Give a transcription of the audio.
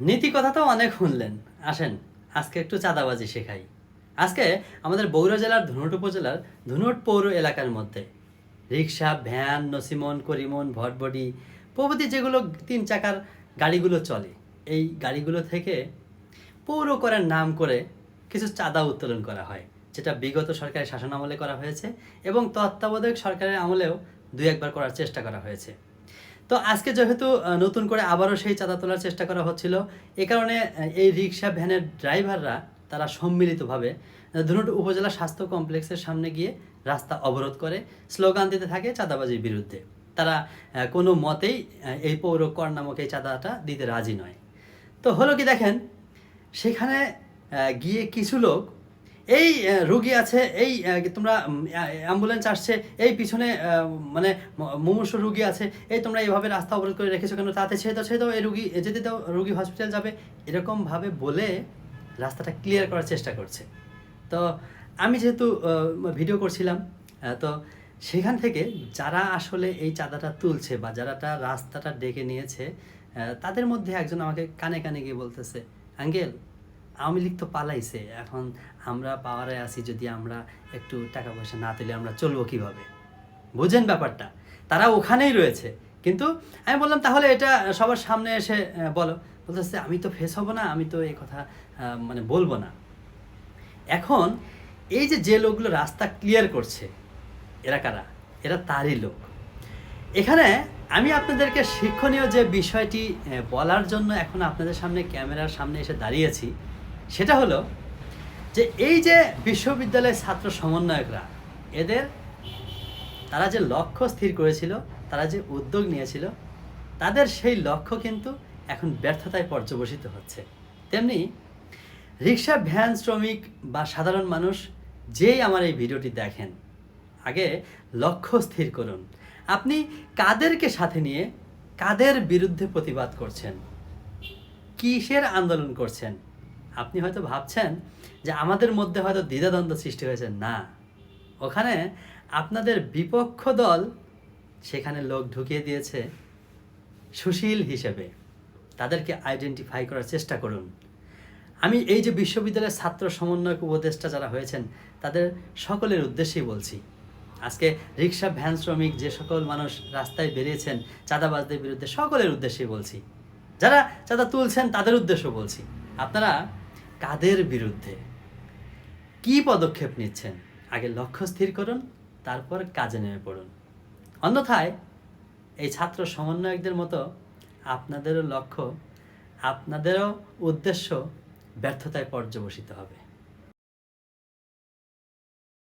নীতি কথা তো অনেক শুনলেন। আসেন, আজকে একটু চাঁদাবাজি শেখাই। আজকে আমাদের বগুড়া জেলার ধুনট উপজেলার ধুনট পৌর এলাকার মধ্যে। রিক্সা, ভ্যান, নসিমন, করিমন, ভটবডি প্রভৃতি যেগুলো তিন চাকার গাড়িগুলো চলে, এই গাড়িগুলো থেকে পৌর করার নাম করে কিছু চাঁদা উত্তোলন করা হয়, যেটা বিগত সরকারের শাসন আমলে করা হয়েছে এবং তত্ত্বাবধায়ক সরকারের আমলেও দুই একবার করার চেষ্টা করা হয়েছে। তো আজকে যেহেতু নতুন করে আবারও সেই চাঁদা তোলার চেষ্টা করা হচ্ছিল, এ কারণে এই রিক্সা ভ্যানের ড্রাইভাররা তারা সম্মিলিতভাবে ধুনট উপজেলা স্বাস্থ্য কমপ্লেক্সের সামনে গিয়ে রাস্তা অবরোধ করে, স্লোগান দিতে থাকে চাঁদাবাজির বিরুদ্ধে। তারা কোনো মতেই এই পৌর কর নামক এই চাঁদাটা দিতে রাজি নয়। তো হলো কি দেখেন, সেখানে গিয়ে কিছু লোক এই রুগী আছে, এই তোমরা অ্যাম্বুলেন্স আসছে, এই পিছনে মানে মুমূর্ষু রুগী আছে, এই তোমরা এইভাবে রাস্তা অবরোধ করে রেখেছো কেন? তাতে ছেড়ে দাও ছেড়ে দাও, এই রুগী, যেতে দাও, রুগী হসপিটাল যাবে। এরকমভাবে বলে রাস্তাটা ক্লিয়ার করার চেষ্টা করছে। তো আমি যেহেতু ভিডিও করছিলাম তো সেখান থেকে যারা আসলে এই চাঁদাটা তুলছে বা যারাটা রাস্তাটা ডেকে নিয়েছে তাদের মধ্যে একজন আমাকে কানে কানে গিয়ে বলতেছে, আঙ্কেল আওয়ামী লীগ তো পালাইছে। এখন আমরা পাওয়ারে আছি যদি আমরা একটু টাকা পয়সা না তুলে আমরা চলবো কীভাবে? বুঝেন ব্যাপারটা। তারা ওখানেই রয়েছে। কিন্তু আমি বললাম, তাহলে এটা সবার সামনে এসে বলো। বলতেছে, আমি তো ফেস হব না, আমি তো এই কথা মানে বলব না। এখন এই যে যে লোকগুলো রাস্তা ক্লিয়ার করছে, এরা কারা? এরা তারই লোক। এখানে আমি আপনাদেরকে শিক্ষণীয় যে বিষয়টি বলার জন্য এখন আপনাদের সামনে, ক্যামেরার সামনে এসে দাঁড়িয়েছি সেটা হলো যে এই যে বিশ্ববিদ্যালয়ের ছাত্র সমন্বয়করা, এদের তারা যে লক্ষ্য স্থির করেছিল, তারা যে উদ্যোগ নিয়েছিল, তাদের সেই লক্ষ্য কিন্তু এখন ব্যর্থতায় পর্যবসিত হচ্ছে। তেমনি রিক্সা, ভ্যান, শ্রমিক বা সাধারণ মানুষ যেই আমার এই ভিডিওটি দেখেন, আগে লক্ষ্য স্থির করুন। আপনি কাদেরকে সাথে নিয়ে কাদের বিরুদ্ধে প্রতিবাদ করছেন? কিসের আন্দোলন করছেন? আপনি হয়তো ভাবছেন যে আমাদের মধ্যে হয়তো দ্বিধাদ্বন্দ্ব সৃষ্টি হয়েছে। না। ওখানে আপনাদের বিপক্ষ দল সেখানে লোক ঢুকিয়ে দিয়েছে সুশীল হিসেবে। তাদেরকে আইডেন্টিফাই করার চেষ্টা করুন। আমি এই যে বিশ্ববিদ্যালয়ের ছাত্র সমন্বয়ক উপদেষ্টা যারা হয়েছেন, তাদের সকলের উদ্দেশ্যেই বলছি। আজকে রিক্সা, ভ্যান শ্রমিক যে সকল মানুষ রাস্তায় বেরিয়েছেন, চাঁদাবাজদের বিরুদ্ধে সকলের উদ্দেশ্যেই বলছি। যারা চাঁদা তুলছেন, তাদের উদ্দেশ্য বলছি। আপনারা কাদের বিরুদ্ধে? কি পদক্ষেপ নিচ্ছেন? আগে লক্ষ্য স্থির করুন, তারপর কাজে নেমে পড়ুন। অন্যথায় এই ছাত্র সমন্বয়কদের মতো আপনাদেরও লক্ষ্য, আপনাদেরও উদ্দেশ্য ব্যর্থতায় পর্যবসিত হবে।